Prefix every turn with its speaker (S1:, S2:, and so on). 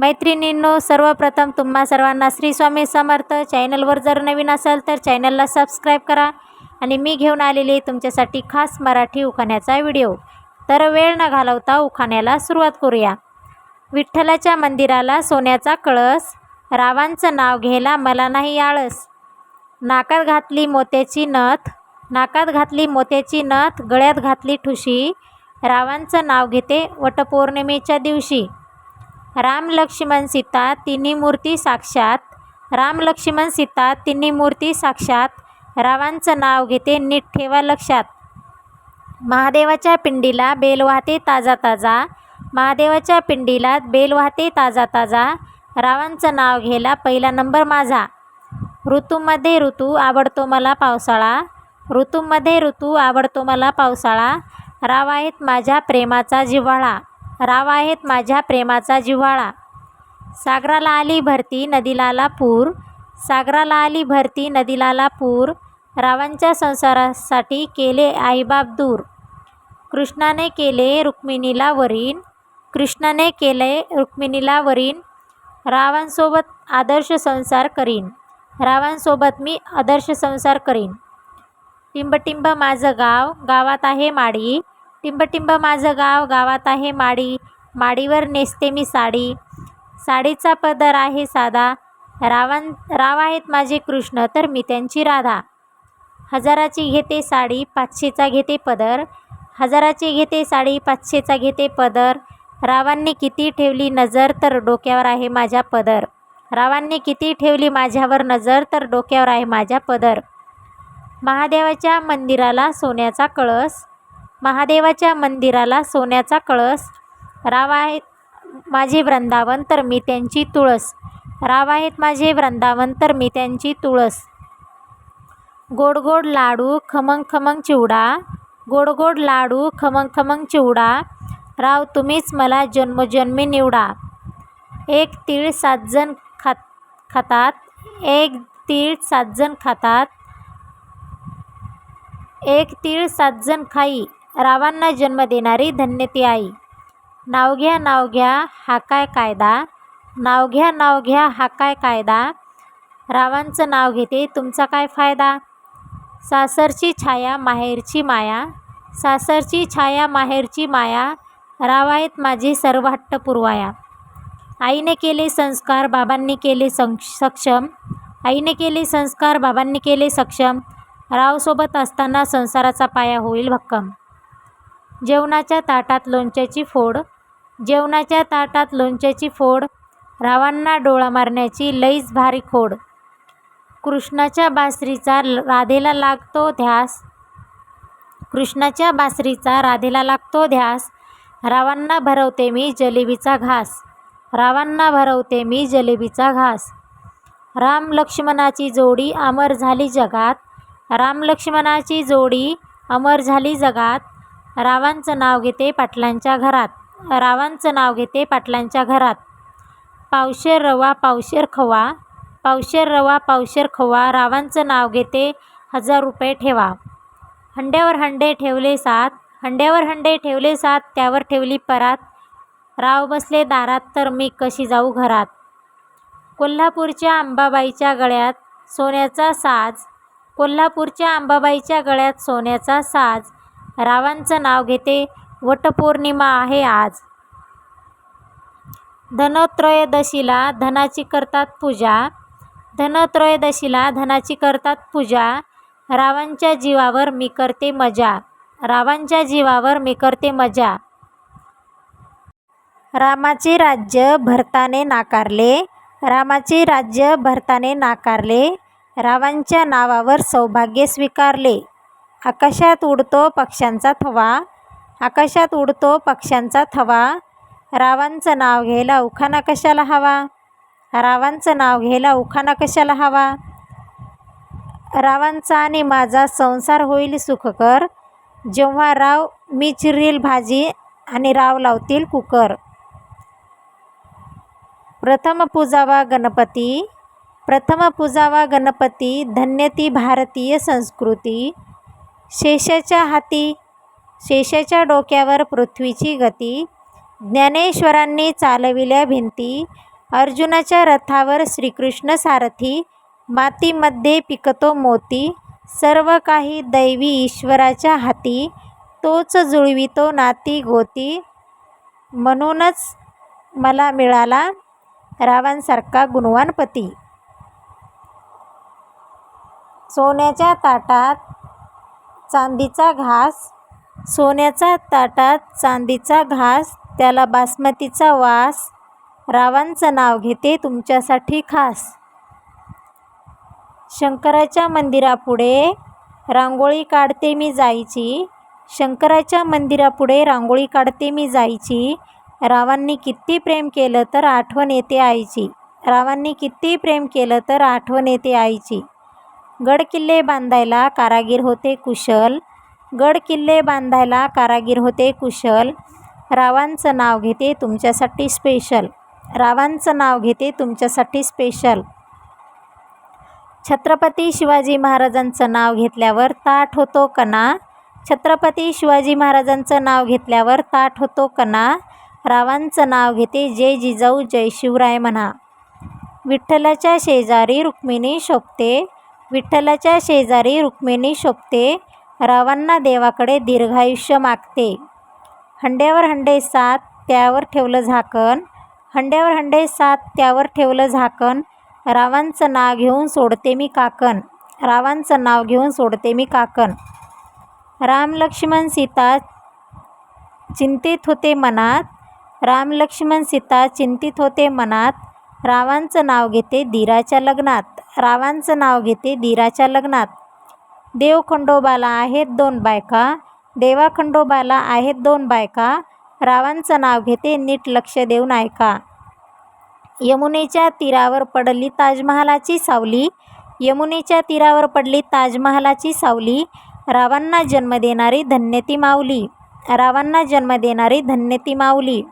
S1: मैत्रिणींनो सर्वप्रथम तुम्हा सर्वांना श्री स्वामी समर्थ. चॅनलवर जर नवीन असाल तर चॅनलला सबस्क्राईब करा आणि मी घेऊन आलेली तुमच्यासाठी खास मराठी उखाण्याचा व्हिडिओ. तर वेळ न घालवता उखाण्याला सुरुवात करूया. विठ्ठलाच्या मंदिराला सोन्याचा कळस रावांचं नाव घ्यायला मला नाही आळस. नाकात घातली मोत्याची नथ नाकात घातली मोत्याची नथ गळ्यात घातली ठुशी रावांचं नाव घेते वटपौर्णिमेच्या दिवशी. राम लक्ष्मण सीता तिन्ही मूर्ती साक्षात. राम लक्ष्मण सीता तिन्ही मूर्ती साक्षात. रावांचं नाव घेते नीट ठेवा लक्षात. महादेवाच्या पिंडीला बेल वाहते ताजा ताजा. महादेवाच्या पिंडीला बेल वाहते ताजा ताजा. रावांचं नाव घ्यायला पहिला नंबर माझा. ऋतूमध्ये ऋतू आवडतो मला पावसाळा. ऋतूमध्ये ऋतू आवडतो मला पावसाळा. राव आहेत माझ्या प्रेमाचा जिव्हाळा. राव आहेत माझ्या प्रेमाचा जिव्हाळा. सागराला आली भरती नदीलाला पूर. सागराला आली भरती नदीलाला पूर. रावांच्या संसारासाठी केले आईबाप दूर. कृष्णाने केले रुक्मिणीला वरीन कृष्णाने केले रुक्मिणीला वरीन रावांसोबत आदर्श संसार करीन. रावांसोबत मी आदर्श संसार करीन. टिंबटिंब माझं गाव गावात आहे माडी. टिंबटिंब माझं गाव गावात आहे माडी. माडीवर नेसते मी साडी. साडीचा पदर आहे साधा. रावण राव आहेत माझे कृष्ण तर मी त्यांची राधा. हजाराची घेते साडी पाचशेचा घेते पदर. हजाराची घेते साडी पाचशेचा घेते पदर. रावांनी किती ठेवली नजर तर डोक्यावर आहे माझ्या पदर. रावांनी किती ठेवली माझ्यावर नजर तर डोक्यावर आहे माझ्या पदर. महादेवाच्या मंदिराला सोन्याचा कळस. महादेवाच्या मंदिराला सोन्याचा कळस. राव आहेत माझे वृंदावन तर मी त्यांची तुळस. राव आहेत माझे वृंदावन तर मी त्यांची तुळस. गोड गोड लाडू खमंग खमंग चिवडा. गोड गोड लाडू खमंग खमंग चिवडा. राव तुम्हीच मला जन्मजन्मी निवडा. एक तीळ सातजण खात खातात. एक तीळ सातजण खातात. एक तीळ सातजण खाई. रावांना जन्म देणारी धन्य ती आई. नाव घ्या नाव घ्या हा काय कायदा? नाव घ्या नाव घ्या हा काय कायदा? रावांचं नाव घेते तुमचा काय फायदा? सासरची छाया माहेरची माया. सासरची छाया माहेरची माया. राव आहेत माझी सर्व हट्ट पुरवाया. आईने केले संस्कार बाबांनी केले सं सक्षम. आईने केले संस्कार बाबांनी केले सक्षम. रावसोबत असताना संसाराचा पाया होईल भक्कम. जेवणाच्या ताटात लोणच्याची फोड. जेवणाच्या ताटात लोणच्याची फोड. रावांना डोळा मारण्याची लईच भारी खोड. कृष्णाच्या बासरीचा राधेला लागतो ध्यास. कृष्णाच्या बासरीचा राधेला लागतो ध्यास. रावांना भरवते मी जलेबीचा घास. रावांना भरवते मी जलेबीचा घास. राम लक्ष्मणाची जोडी अमर झाली जगात. राम लक्ष्मणाची जोडी अमर झाली जगात. रावांचं नाव घेते पाटलांच्या घरात. रावांचं नाव घेते पाटलांच्या घरात. पावशेर रवा पावशेर खवा पावशेर रवा पावशेर खवा रावांचं नाव घेते हजार रुपये ठेवा. हंड्यावर हंडे ठेवले सात हंड्यावर हंडे ठेवले सात त्यावर ठेवली परात. राव बसले दारात तर मी कशी जाऊ घरात? कोल्हापूरच्या अंबाबाईच्या गळ्यात सोन्याचा साज. कोल्हापूरच्या अंबाबाईच्या गळ्यात सोन्याचा साज. रावांचं नाव घेते. वटपौर्णिमा आहे आज. धनत्रयोदशीला धनाची करतात पूजा. धनत्रयोदशीला धनाची करतात पूजा. रावांच्या जीवावर मी करते मजा. रावांच्या जीवावर मी करते मजा. रामाचे राज्य भरताने नाकारले. रामाचे राज्य भरताने नाकारले. रावांच्या नावावर सौभाग्य स्वीकारले. आकाशात उडतो पक्ष्यांचा थवा. आकाशात उडतो पक्ष्यांचा थवा. रावांचं नाव घ्यायला उखाणा कशाला हवा? रावांचं नाव घ्यायला उखाणा कशाला हवा? रावांचा आणि माझा संसार होईल सुखकर. जेव्हा राव मी चिरील भाजी आणि राव लावतील कुकर. प्रथम पूजावा गणपती. प्रथम पूजावा गणपती धन्यती भारतीय संस्कृती. शेषाच्या हाती शेषाच्या डोक्यावर पृथ्वीची गती ज्ञानेश्वरांनी चालविल्या भिंती अर्जुनाच्या रथावर श्रीकृष्ण सारथी मातीमध्ये पिकतो मोती सर्व काही दैवी ईश्वराच्या हाती तोच जुळवितो नाती गोती म्हणूनच मला मिळाला रावांसारखा गुणवान पती. सोन्याच्या ताटात चांदीचा घास सोन्याचा ताटात चांदीचा घास त्याला बासमतीचा वास. रावांचं नाव घेते तुमच्यासाठी खास. शंकराच्या मंदिरापुढे रांगोळी काढते मी जायची शंकराच्या मंदिरापुढे रांगोळी काढते मी जायची रावांनी किती प्रेम केलं तर आठवण येते आईची. रावांनी किती प्रेम केलं तर आठवण येते आईची. गड किल्ले बांधायला कारागीर होते कुशल. गड किल्ले बांधायला कारागीर होते कुशल. रावांचं नाव घेते तुमच्यासाठी स्पेशल रावांचं नाव घेते तुमच्यासाठी स्पेशल छत्रपती शिवाजी महाराजांचं नाव घेतल्यावर ताठ होतो कणा. छत्रपती शिवाजी महाराजांचं नाव घेतल्यावर ताठ होतो कणा. रावांचं नाव घेते जय जिजाऊ जय शिवराय म्हणा. विठ्ठलाच्या शेजारी रुक्मिणी शोभते. विठ्ठलाच्या शेजारी रुक्मिणी शोभते रावांना देवाकडे दीर्घायुष्य मागते. हंड्यावर हंडे सात त्यावर ठेवलं झाकण. हंड्यावर हंडे सात त्यावर ठेवलं झाकण. रावांचं नाव घेऊन सोडते मी काकण. रावांचं नाव घेऊन सोडते मी काकण. राम लक्ष्मण सीता चिंतित होते मनात. राम लक्ष्मण सीता चिंतित होते मनात. रावांचं नाव घेते धीराच्या लग्नात. रावांचं नाव घेते धीराच्या लग्नात. देव खंडोबाला आहेत दोन बायका. देवा खंडोबाला आहेत दोन बायका. रावांचं नाव घेते नीट लक्ष देऊन ऐका. यमुनेच्या तीरावर पडली ताजमहालाची सावली. यमुनेच्या तीरावर पडली ताजमहालाची सावली. रावांना जन्म देणारी धन्यती माऊली. रावांना जन्म देणारी धन्यती माऊली.